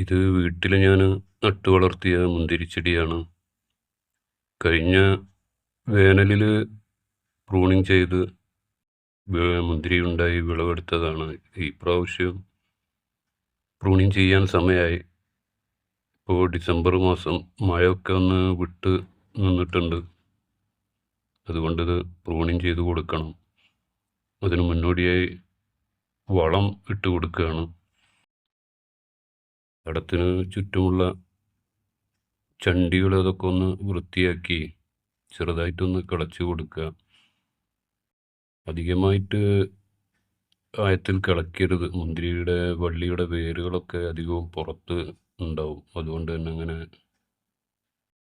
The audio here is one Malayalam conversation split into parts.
ഇത് വീട്ടിൽ ഞാൻ നട്ടു വളർത്തിയ മുന്തിരിച്ചെടിയാണ്. കഴിഞ്ഞ വേനലിൽ പ്രൂണിങ് ചെയ്ത് മുന്തിരി ഉണ്ടായി വിളവെടുത്തതാണ് ഈ പ്രാവശ്യം. പ്രൂണിങ് ചെയ്യാൻ സമയമായി ഇപ്പോൾ ഡിസംബർ മാസം മഴയൊക്കെ ഒന്ന് വിട്ട് നിന്നിട്ടുണ്ട്. അതുകൊണ്ടിത് പ്രൂണിങ് ചെയ്ത് കൊടുക്കണം. അതിന് മുന്നോടിയായി വളം ഇട്ട് കൊടുക്കുകയാണ്. തടത്തിന് ചുറ്റുമുള്ള ചണ്ടികൾ അതൊക്കെ ഒന്ന് വൃത്തിയാക്കി ചെറുതായിട്ടൊന്ന് കിളച്ച് കൊടുക്കുക. അധികമായിട്ട് ആയത്തിൽ കിളക്കരുത്. മുന്തിരിയുടെ വള്ളിയുടെ വേരുകളൊക്കെ അധികവും പുറത്ത് ഉണ്ടാവും. അതുകൊണ്ട് തന്നെ അങ്ങനെ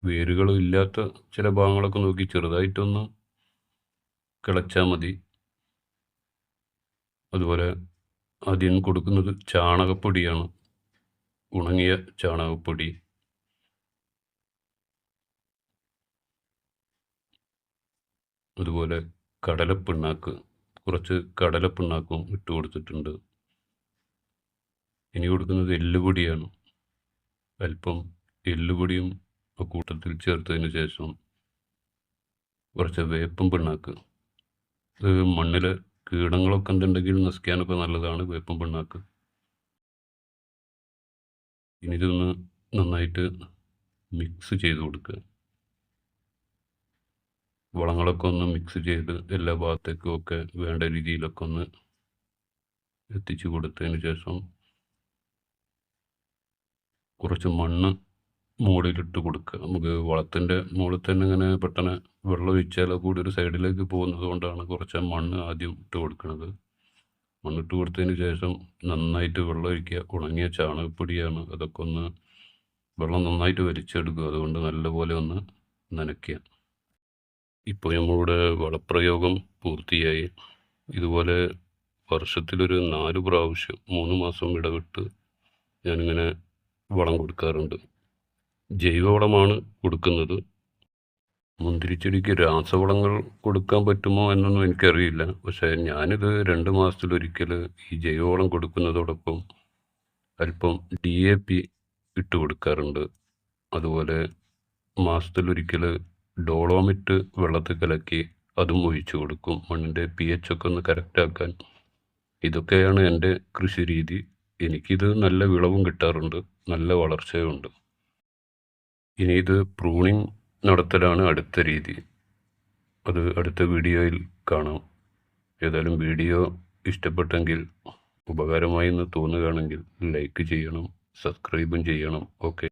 വേരുകളും ഇല്ലാത്ത ചില ഭാഗങ്ങളൊക്കെ നോക്കി ചെറുതായിട്ടൊന്ന് കിളച്ചാൽ മതി. അതുപോലെ ആദ്യം കൊടുക്കുന്നത് ചാണകപ്പൊടിയാണ്. ഉണങ്ങിയ ചാണകപ്പൊടി. അതുപോലെ കടലപ്പിണ്ണാക്ക്. കുറച്ച് കടലപ്പിണ്ണാക്കും ഇട്ട് കൊടുത്തിട്ടുണ്ട്. ഇനി കൊടുക്കുന്നത് എല്ലുപൊടിയാണ്. അല്പം എല്ലുപൊടിയും കൂട്ടത്തിൽ ചേർത്തതിന് ശേഷം കുറച്ച് വേപ്പം പിണ്ണാക്ക്. ഇത് മണ്ണിലെ കീടങ്ങളൊക്കെ ഉണ്ടെങ്കിൽ നശിക്കാനൊക്കെ നല്ലതാണ് വേപ്പം പിണ്ണാക്ക്. ഇനി ഇതൊന്ന് നന്നായിട്ട് മിക്സ് ചെയ്ത് കൊടുക്കുക. വളങ്ങളൊക്കെ ഒന്ന് മിക്സ് ചെയ്ത് എല്ലാ ഭാഗത്തേക്കും ഒക്കെ വേണ്ട രീതിയിലൊക്കെ ഒന്ന് എത്തിച്ചു കൊടുത്തതിന് ശേഷം കുറച്ച് മണ്ണ് മുകളിലിട്ട് കൊടുക്കുക. നമുക്ക് വളത്തിന്റെ മുകളിൽ തന്നെ ഇങ്ങനെ പെട്ടെന്ന് വെള്ളം ഒഴിച്ചാൽ കൂടി ഒരു സൈഡിലേക്ക് പോകുന്നത് കൊണ്ടാണ് കുറച്ച് മണ്ണ് ആദ്യം ഇട്ട് കൊടുക്കുന്നത്. മണ്ണിട്ട് കൊടുത്തതിന് ശേഷം നന്നായിട്ട് വെള്ളം ഒഴിക്കുക. ഉണങ്ങിയ ചാണകപ്പൊടിയാണ്. അതൊക്കെ ഒന്ന് വെള്ളം നന്നായിട്ട് വലിച്ചെടുക്കുക. അതുകൊണ്ട് നല്ലപോലെ ഒന്ന് നനയ്ക്കുക. ഇപ്പോൾ നമ്മളുടെ വളപ്രയോഗം പൂർത്തിയായി. ഇതുപോലെ വർഷത്തിലൊരു നാല് പ്രാവശ്യം മൂന്ന് മാസം ഇടവിട്ട് ഞാനിങ്ങനെ വളം കൊടുക്കാറുണ്ട്. ജൈവവളമാണ് കൊടുക്കുന്നത്. മുന്തിരിച്ചെടിക്ക് രാസവളങ്ങൾ കൊടുക്കാൻ പറ്റുമോ എന്നൊന്നും എനിക്കറിയില്ല. പക്ഷേ ഞാനിത് രണ്ട് മാസത്തിലൊരിക്കൽ ഈ ജൈവവളം കൊടുക്കുന്നതോടൊപ്പം അല്പം ഡി എ പി ഇട്ട് കൊടുക്കാറുണ്ട്. അതുപോലെ മാസത്തിലൊരിക്കൽ ഡോളോമിറ്റ് വെള്ളത്തിൽ കലക്കി അതും ഒഴിച്ചു കൊടുക്കും. മണ്ണിന്റെ പി എച്ച് ഒക്കെ ഒന്ന് കറക്റ്റാക്കാൻ. ഇതൊക്കെയാണ് എന്റെ കൃഷി രീതി എനിക്കിത് നല്ല വിളവും കിട്ടാറുണ്ട്. നല്ല വളർച്ചയുണ്ട്. ഇനി ഇത് പ്രൂണിങ് നടത്തലാണ് അടുത്ത രീതി. അത് അടുത്ത വീഡിയോയിൽ കാണാം. ഏതായാലും വീഡിയോ ഇഷ്ടപ്പെട്ടെങ്കിൽ ഉപകാരമായി എന്ന് തോന്നുകയാണെങ്കിൽ ലൈക്ക് ചെയ്യണം സബ്സ്ക്രൈബും ചെയ്യണം. ഓക്കെ.